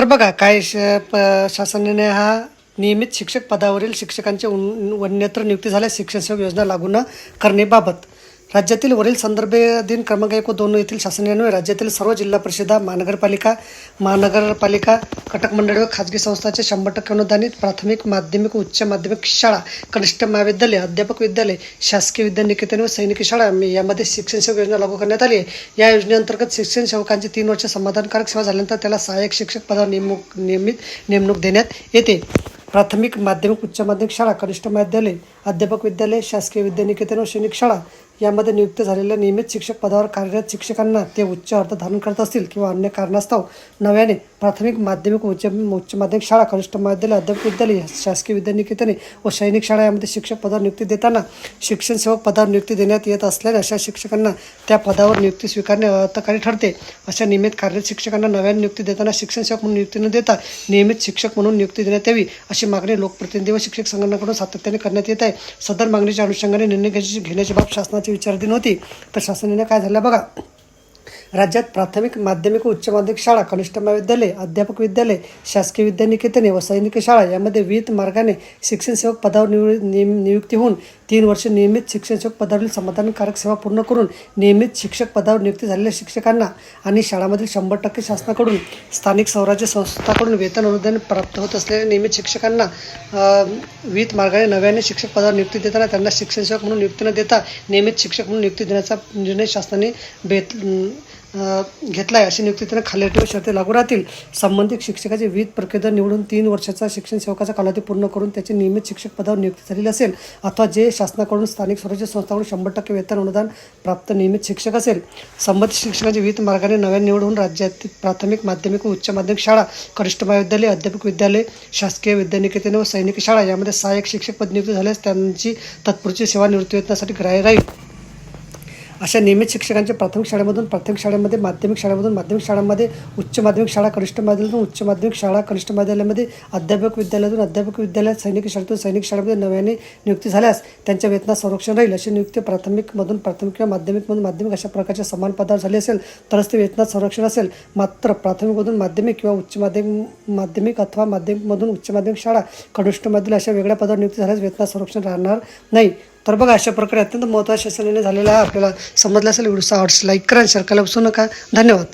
तर बघा काय श प शासनाने हा नियमित शिक्षक पदावरील शिक्षकांचे उन वन्यत्र नियुक्ती झाल्यास शिक्षणसेवक योजना लागू न करण्याबाबत राज्यातील वरील संदर्भ दिन क्रमांक एक व दोन येथील शासनान्वये राज्यातील सर्व जिल्हा परिषदा महानगरपालिका महानगरपालिका कटक मंडळ व खाजगी संस्थांचे शंभर टक्के अनुदानित प्राथमिक माध्यमिक उच्च माध्यमिक शाळा कनिष्ठ महाविद्यालय अध्यापक विद्यालय शासकीय विद्यानिकेतन व सैनिकी शाळा यामध्ये शिक्षण सेवक योजना लागू करण्यात आली आहे. या योजनेअंतर्गत शिक्षण सेवकांची तीन वर्ष समाधानकारक सेवा झाल्यानंतर त्याला सहाय्यक शिक्षक पदावर नेमणूक नियमित नेमणूक देण्यात येते. प्राथमिक माध्यमिक उच्च माध्यमिक शाळा कनिष्ठ महाविद्यालय अध्यापक विद्यालय शासकीय विद्यानिकेतन व सैनिक शाळा यामध्ये नियुक्त झालेल्या नियमित शिक्षक पदावर कार्यरत शिक्षकांना ते उच्च अर्थ धारण करत असतील किंवा अन्य कारणास्तव नव्याने प्राथमिक माध्यमिक उच्च उच्च माध्यमिक शाळा कनिष्ठ महाविद्यालय अध्यापक विद्यालय शासकीय विद्यानिकेतने व सैनिक शाळा यामध्ये शिक्षक पदावर नियुक्ती देताना शिक्षण सेवक पदावर नियुक्ती देण्यात येत असल्याने अशा शिक्षकांना त्या पदावर नियुक्ती स्वीकारणे अर्थकारी ठरते. अशा नियमित कार्यरत शिक्षकांना नव्याने नियुक्ती देताना शिक्षण सेवक म्हणून नियुक्ती न देता नियमित शिक्षक म्हणून नियुक्ती देण्यात यावी अशी मागणी लोकप्रतिनिधी व शिक्षक संघटनाकडून सातत्याने करण्यात येत आहे. सदर मागणीच्या अनुषंगाने निर्णय घ्यायची घेण्याची बाब शासनाची विचाराधीन होती. तर शासनाने काय झालं बघा? राज्यात प्राथमिक माध्यमिक व उच्च माध्यमिक शाळा कनिष्ठ महाविद्यालय अध्यापक विद्यालय शासकीय विद्यानिकेतने व सैनिक शाळा यामध्ये विविध मार्गाने शिक्षण सेवक पदावर निवड नियम नियुक्ती होऊन तीन वर्ष नियमित शिक्षण सेवक पदावरील समाधानकारक सेवा पूर्ण करून नियमित शिक्षक पदावर नियुक्ती झालेल्या शिक्षकांना आणि शाळामधील शंभर टक्के शासनाकडून स्थानिक स्वराज्य संस्थाकडून वेतन अनुदान प्राप्त होत असलेल्या नियमित शिक्षकांना विविध मार्गाने नव्याने शिक्षक पदावर नियुक्ती देताना त्यांना शिक्षण सेवक म्हणून नियुक्ती न देता नियमित शिक्षक म्हणून नियुक्ती देण्याचा निर्णय शासनाने बेत घेतला आहे अशी नियुक्ती त्यांना खाली व शर्ते लागू राहतील. संबंधित शिक्षकाचे विविध प्रक्रिया निवडून तीन वर्षाचा शिक्षण सेवकाचा कालावधी पूर्ण करून त्याचे नियमित शिक्षक पदावर नियुक्ती झालेली असेल अथवा जे शासनाकडून स्थानिक स्वराज्य संस्थाकडून शंभर टक्के वेतन अनुदान प्राप्त नियमित शिक्षक असेल संबंधित शिक्षकाचे विविध मार्गाने नव्या निवडून राज्यातील प्राथमिक माध्यमिक व उच्च माध्यमिक शाळा कनिष्ठ महाविद्यालय अध्यापक विद्यालय शासकीय विद्यानिकेतन व सैनिकी शाळा यामध्ये सहाय्यक शिक्षक पद नियुक्त झाल्यास त्यांची तत्पुरची सेवा निवृत्ती वेतनासाठी ग्राह्य राहील. अशा नियमित शिक्षकांचे प्राथमिक शाळेमधून प्राथमिक शाळेमध्ये माध्यमिक शाळेमधून माध्यमिक शाळांमध्ये उच्च माध्यमिक शाळा कनिष्ठ माध्यमातून उच्च माध्यमिक शाळा कनिष्ठ विद्यालयामध्ये अध्यापक विद्यालयातून अध्यापक विद्यालयात सैनिक शाळेतून सैनिक शाळेमध्ये नव्याने नियुक्ती झाल्यास त्यांच्या वेतनात संरक्षण राहील. अशी नियुक्ती प्राथमिकमधून प्राथमिक किंवा माध्यमिकमधून माध्यमिक अशा प्रकारच्या समान पदावर झाली असेल तरच ते वेतनात संरक्षण असेल. मात्र प्राथमिकमधून माध्यमिक किंवा उच्च माध्यमिक माध्यमिक अथवा माध्यमिकमधून उच्च माध्यमिक शाळा कनिष्ठ माध्यमिक अशा वेगळ्या पदावर नियुक्ती झाल्यास वेतनात संरक्षण राहणार नाही. तर बघा अशा प्रकारे अत्यंत महत्त्वाच्या शासनाने झालेला आहे आपल्याला समजलं असेल व्हिडिओ आवडस लाईक करा शेअर करायला बसू नका. धन्यवाद.